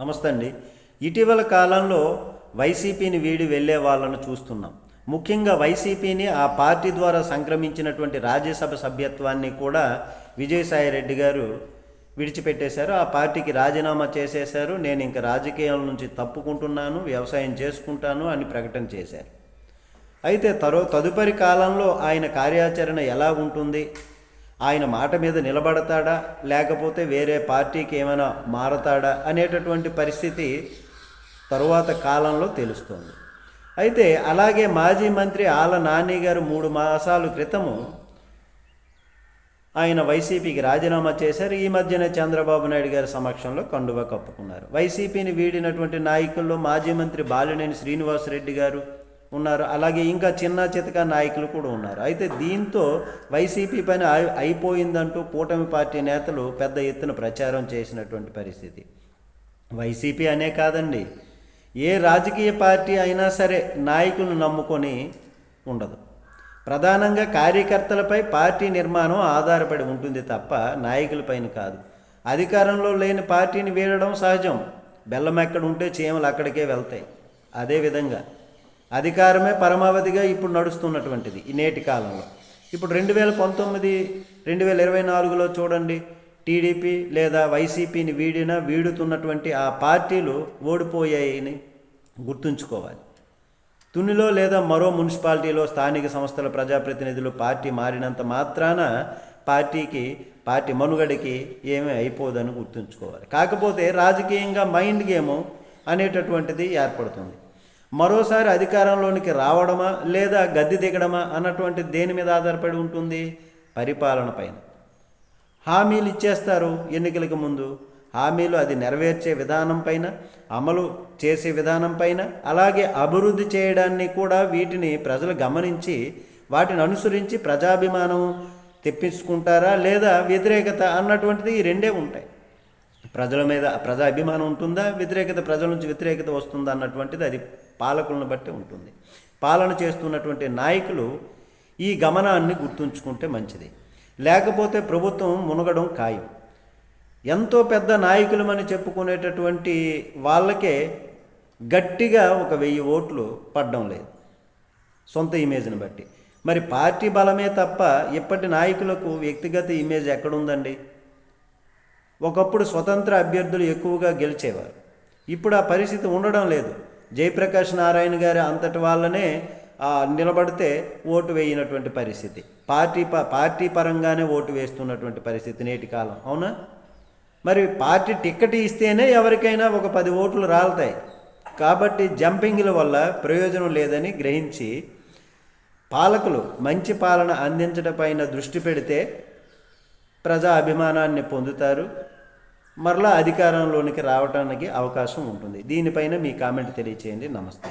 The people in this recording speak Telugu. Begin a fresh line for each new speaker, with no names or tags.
నమస్తే అండి. ఇటీవల కాలంలో వైసీపీని వీడి వెళ్ళే వాళ్ళను చూస్తున్నాం. ముఖ్యంగా వైసీపీని ఆ పార్టీ ద్వారా సంక్రమించినటువంటి రాజ్యసభ సభ్యత్వాన్ని కూడా విజయసాయి రెడ్డి గారు విడిచిపెట్టేశారు. ఆ పార్టీకి రాజీనామా చేసేశారు. నేను ఇంకా రాజకీయాల నుంచి తప్పుకుంటున్నాను వ్యవసాయం చేసుకుంటాను అని ప్రకటన చేశారు. అయితే తరో తదుపరి కాలంలో ఆయన కార్యాచరణ ఎలా ఉంటుంది? ఆయన మాట మీద నిలబడతాడా? లేకపోతే వేరే పార్టీకి ఏమైనా మారతాడా? అనేటటువంటి పరిస్థితి తరువాత కాలంలో తెలుస్తుంది. అయితే అలాగే మాజీ మంత్రి ఆల నాని గారు మూడు మాసాల క్రితము ఆయన వైసీపీకి రాజీనామా చేశారు. ఈ మధ్యనే చంద్రబాబు నాయుడు గారి సమక్షంలో కండువా కప్పుకున్నారు. వైసీపీని వీడినటువంటి నాయకుల్లో మాజీ మంత్రి బాలినేని శ్రీనివాసరెడ్డి గారు ఉన్నారు. అలాగే ఇంకా చిన్న చితక నాయకులు కూడా ఉన్నారు. అయితే దీంతో వైసీపీ పైన అయిపోయిందంటూ కూటమి పార్టీ నేతలు పెద్ద ఎత్తున ప్రచారం చేసినటువంటి పరిస్థితి. వైసీపీ అనే కాదండి. ఏ రాజకీయ పార్టీ అయినా సరే నాయకులను నమ్ముకొని ఉండదు. ప్రధానంగా కార్యకర్తలపై పార్టీ నిర్మాణం ఆధారపడి ఉంటుంది తప్ప నాయకులపైన కాదు. అధికారంలో లేని పార్టీని వీడడం సహజం. బెల్లం ఎక్కడ ఉంటే చీమలు అక్కడికే వెళ్తాయి. అదేవిధంగా అధికారమే పరమావధిగా ఇప్పుడు నడుస్తున్నటువంటిది ఈ నేటి కాలంలో. ఇప్పుడు రెండు వేల పంతొమ్మిది రెండు వేల ఇరవై నాలుగులో చూడండి టీడీపీ లేదా వైసీపీని వీడిన వీడుతున్నటువంటి ఆ పార్టీలు ఓడిపోయాయని గుర్తుంచుకోవాలి. తునిలో లేదా మరో మున్సిపాలిటీలో స్థానిక సంస్థల ప్రజాప్రతినిధులు పార్టీ మారినంత మాత్రాన పార్టీకి పార్టీ మనుగడకి ఏమీ అయిపోదని గుర్తుంచుకోవాలి. కాకపోతే రాజకీయంగా మైండ్ గేమ్ అనేటటువంటిది ఏర్పడుతుంది. మరోసారి అధికారంలోనికి రావడమా లేదా గద్దె దిగడమా అన్నటువంటి దేని మీద ఆధారపడి ఉంటుంది? పరిపాలన పైన. హామీలు ఇచ్చేస్తారు ఎన్నికలకు ముందు. హామీలు అది నెరవేర్చే విధానం పైన అమలు చేసే విధానం పైన అలాగే అభివృద్ధి చేయడాన్ని కూడా వీటిని ప్రజలు గమనించి వాటిని అనుసరించి ప్రజాభిమానం తెప్పించుకుంటారా లేదా వ్యతిరేకత అన్నటువంటిది ఈ రెండే ఉంటాయి. ప్రజల మీద ప్రజా అభిమానం ఉంటుందా? వ్యతిరేకత ప్రజల నుంచి వ్యతిరేకత వస్తుందా అన్నటువంటిది అది పాలకులను బట్టి ఉంటుంది. పాలన చేస్తున్నటువంటి నాయకులు ఈ గమనాన్ని గుర్తుంచుకుంటే మంచిది. లేకపోతే ప్రభుత్వం మునగడం ఖాయం. ఎంతో పెద్ద నాయకులమని చెప్పుకునేటటువంటి వాళ్ళకే గట్టిగా ఒక వెయ్యి ఓట్లు పడడం లేదు. సొంత ఇమేజ్ని బట్టి. మరి పార్టీ బలమే తప్ప ఇప్పటి నాయకులకు వ్యక్తిగత ఇమేజ్ ఎక్కడుందండి? ఒకప్పుడు స్వతంత్ర అభ్యర్థులు ఎక్కువగా గెలిచేవారు. ఇప్పుడు ఆ పరిస్థితి ఉండడం లేదు. జయప్రకాష్ నారాయణ గారి అంతటి వాళ్ళనే నిలబడితే ఓటు వేయనటువంటి పరిస్థితి. పార్టీ ప పార్టీ పరంగానే ఓటు వేస్తున్నటువంటి పరిస్థితి నేటి కాలం. అవునా? మరి పార్టీ టిక్కెట్ ఇస్తేనే ఎవరికైనా ఒక పది ఓట్లు రాలుతాయి. కాబట్టి జంపింగ్ల వల్ల ప్రయోజనం లేదని గ్రహించి పాలకులు మంచి పాలన అందించడం పైన దృష్టి పెడితే ప్రజా అభిమానాన్ని పొందుతారు. మరలా అధికారంలోనికి రావడానికి అవకాశం ఉంటుంది. దీనిపైన మీ కామెంట్ తెలియచేయండి. నమస్తే.